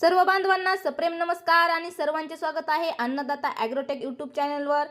सर्व बांधवांना सप्रेम नमस्कार आणि सर्वांचे स्वागत आहे अन्नदाता ॲग्रोटेक यूट्यूब चॅनलवर.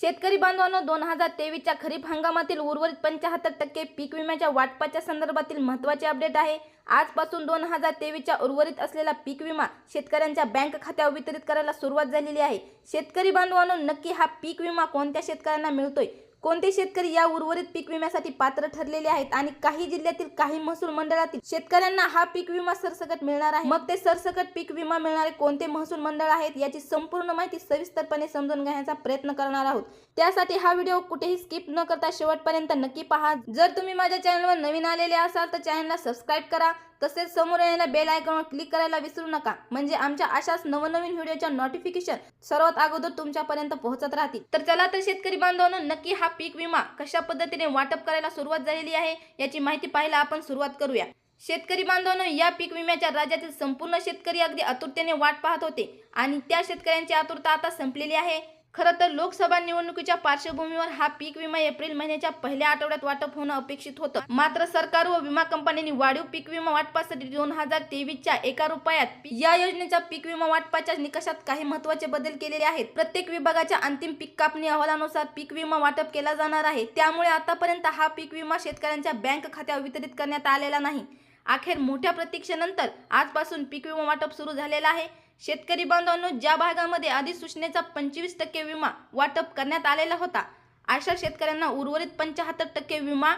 शेतकरी बांधवांनो दोन हजार तेवीसच्या खरीप हंगामातील उर्वरित पंच्याहत्तर टक्के पीक विम्याच्या वाटपाच्या संदर्भातील महत्त्वाचे अपडेट आहे. आजपासून दोन हजार तेवीसच्या उर्वरित असलेला पीक विमा शेतकऱ्यांच्या बँक खात्यावर वितरित करायला सुरुवात झालेली आहे. शेतकरी बांधवांनो नक्की हा पीक विमा कोणत्या शेतकऱ्यांना मिळतोय? कोणते शेतकरी या उर्वरित पीक विम्यासाठी पात्र ठरलेले आहेत आणि काही जिल्ह्यातील काही महसूल मंडळातील शेतकऱ्यांना हा पीक विमा सरसकट मिळणार आहे? मग ते सरसकट पीक विमा मिळणारे कोणते महसूल मंडळ आहेत याची संपूर्ण माहिती सविस्तरपणे समजून घेण्याचा प्रयत्न करणार आहोत. त्यासाठी हा व्हिडिओ कुठेही स्किप न करता शेवटपर्यंत नक्की पहा. जर तुम्ही माझ्या चॅनलवर नवीन आलेले असाल तर चॅनलला सबस्क्राईब करा. तसेच समोर येणाऱ्या बेल आयकॉनवर क्लिक करायला विसरू नका. म्हणजे आमच्या अशाच नवनवीन व्हिडिओच्या नोटिफिकेशन सर्वात अगोदर तुमच्यापर्यंत पोहोचत राहतील. तर चला तर शेतकरी बांधवांनो नक्की हा पीक विमा कशा पद्धतीने वाटप करायला सुरुवात झालेली आहे याची माहिती पाहायला आपण सुरुवात करूया. शेतकरी बांधवांनो या पीक विम्याच्या राज्यातील संपूर्ण शेतकरी अगदी आतुरतेने वाट पाहत होते आणि त्या शेतकऱ्यांची आतुरता आता संपलेली आहे. खरं तर लोकसभा निवडणुकीच्या पार्श्वभूमीवर हा पीक विमा एप्रिल महिन्याच्या पहिल्या आठवड्यात वाटप होणं अपेक्षित होतं. मात्र सरकार व विमा कंपन्यांनी वाढीव पीक विमा वाटपासाठी दोन हजार तेवीसच्या एका रुपयात या योजनेच्या पीक विमा वाटपाच्या निकषात काही महत्त्वाचे बदल केलेले आहेत. प्रत्येक विभागाच्या अंतिम पीक कापणी अहवालानुसार पीक विमा वाटप केला जाणार आहे. त्यामुळे आतापर्यंत हा पीक विमा शेतकऱ्यांच्या बँक खात्यावर वितरित करण्यात आलेला नाही. अखेर मोठ्या प्रतीक्षेनंतर आजपासून पीक विमा वाटप सुरू झालेलं आहे. शेतकरी बांधवांनो ज्या भागामध्ये अधिसूचनेचा पंचवीस टक्के विमा वाटप करण्यात आलेला होता अशा शेतकऱ्यांना उर्वरित पंच्याहत्तर टक्के विमा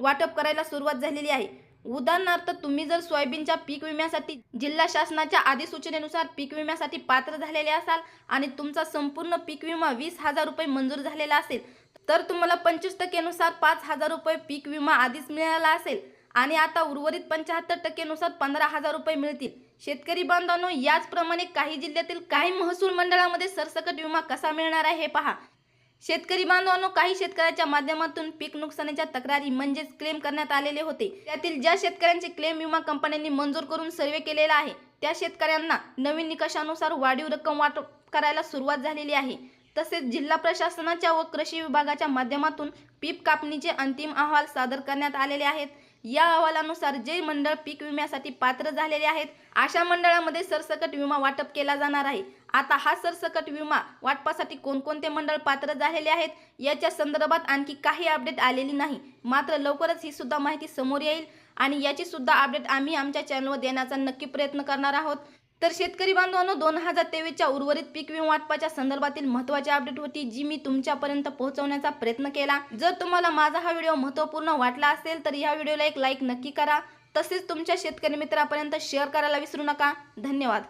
वाटप करायला सुरुवात झालेली आहे. उदाहरणार्थ तुम्ही जर सोयाबीनच्या पीक विम्यासाठी जिल्हा शासनाच्या अधिसूचनेनुसार पीक विम्यासाठी पात्र झालेले असाल आणि तुमचा संपूर्ण पीक विमा वीस हजार रुपये मंजूर झालेला असेल तर तुम्हाला पंचवीस टक्केनुसार पाच हजार रुपये पीक विमा आधीच मिळाला असेल आणि आता उर्वरित पंच्याहत्तर टक्केनुसार पंधरा हजार रुपये मिळतील. शेतकरी बांधवांनो याचप्रमाणे काही जिल्ह्यातील काही महसूल मंडळामध्ये सरसकट विमा कसा मिळणार आहे हे पहा. शेतकरी बांधवांनो काही शेतकऱ्याच्या माध्यमातून पीक नुकसानीच्या तक्रारी म्हणजेच क्लेम करण्यात आलेले होते. त्यातील ज्या शेतकऱ्यांचे क्लेम विमा कंपन्यांनी मंजूर करून सर्वे केलेला आहे त्या शेतकऱ्यांना नवीन निकषानुसार वाढीव रक्कम वाटप करायला सुरुवात झालेली आहे. तसेच जिल्हा प्रशासनाच्या व कृषी विभागाच्या माध्यमातून पीक कापणीचे अंतिम अहवाल सादर करण्यात आलेले आहेत. या अहवालानुसार जे मंडळ पीक विम्यासाठी पात्र झालेले आहेत अशा मंडळामध्ये सरसकट विमा वाटप केला जाणार आहे. आता हा सरसकट विमा वाटपासाठी कोणकोणते मंडळ पात्र झालेले आहेत याच्या संदर्भात आणखी काही अपडेट आलेली नाही. मात्र लवकरच ही सुद्धा माहिती समोर येईल आणि याची सुद्धा अपडेट आम्ही आमच्या चॅनलवर देण्याचा नक्की प्रयत्न करणार आहोत. तर शेतकरी बांधवांनो दोन हजार तेवीसच्या उर्वरित पीक विमा वाटपाच्या संदर्भातील महत्त्वाची अपडेट होती जी मी तुमच्यापर्यंत पोहोचवण्याचा प्रयत्न केला. जर तुम्हाला माझा हा व्हिडिओ महत्त्वपूर्ण वाटला असेल तर या व्हिडिओला एक लाईक नक्की करा. तसेच तुमच्या शेतकरी मित्रापर्यंत शेअर करायला विसरू नका. धन्यवाद.